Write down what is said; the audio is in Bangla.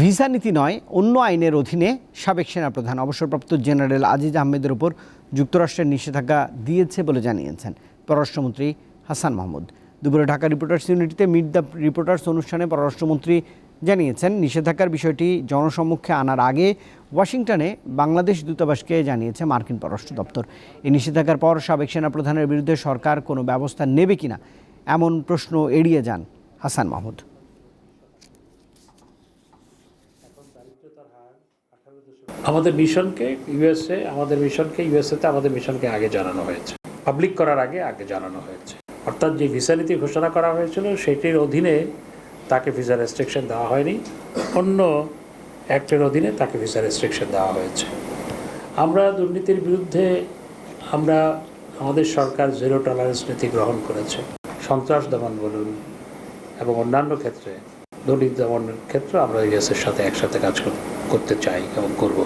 ভিসা নীতি নয়, অন্য আইনের অধীনে সাবেক সেনাপ্রধান, অবসরপ্রাপ্ত জেনারেল আজিজ আহমেদের উপর যুক্তরাষ্ট্রের নিষেধাজ্ঞা দিয়েছে বলে জানিয়েছেন পররাষ্ট্রমন্ত্রী হাসান মাহমুদ। দুপুরে ঢাকা রিপোর্টার্স ইউনিটিতে মিট দ্য রিপোর্টার্স অনুষ্ঠানে পররাষ্ট্রমন্ত্রী জানিয়েছেন, নিষেধাজ্ঞার বিষয়টি জনসম্মুখে আনার আগে ওয়াশিংটনে বাংলাদেশ দূতাবাসকে জানিয়েছে মার্কিন পররাষ্ট্র দপ্তর। এই নিষেধাজ্ঞার পর সাবেক সেনাপ্রধানের বিরুদ্ধে সরকার কোনো ব্যবস্থা নেবে কিনা এমন প্রশ্ন এড়িয়ে যান হাসান মাহমুদ। আমাদের মিশনকে ইউএসএ, আমাদের মিশনকে ইউএসএতে, আমাদের মিশনকে আগে জানানো হয়েছে। পাবলিক করার আগে আগে জানানো হয়েছে। অর্থাৎ যে ভিসা নীতি ঘোষণা করা হয়েছিল, সেটির অধীনে তাকে ভিসা রেস্ট্রিকশন দেওয়া হয়নি। অন্য অ্যাক্টের অধীনে তাকে ভিসা রেস্ট্রিকশন দেওয়া হয়েছে। আমরা দুর্নীতির বিরুদ্ধে, আমরা আমাদের সরকার জিরো টলারেন্স নীতি গ্রহণ করেছে। সন্ত্রাস দমন বলুন এবং অন্যান্য ক্ষেত্রে দুর্নীতি দমনের ক্ষেত্রে আমরা ইউএসের সাথে একসাথে কাজ করতে চাই এবং করব।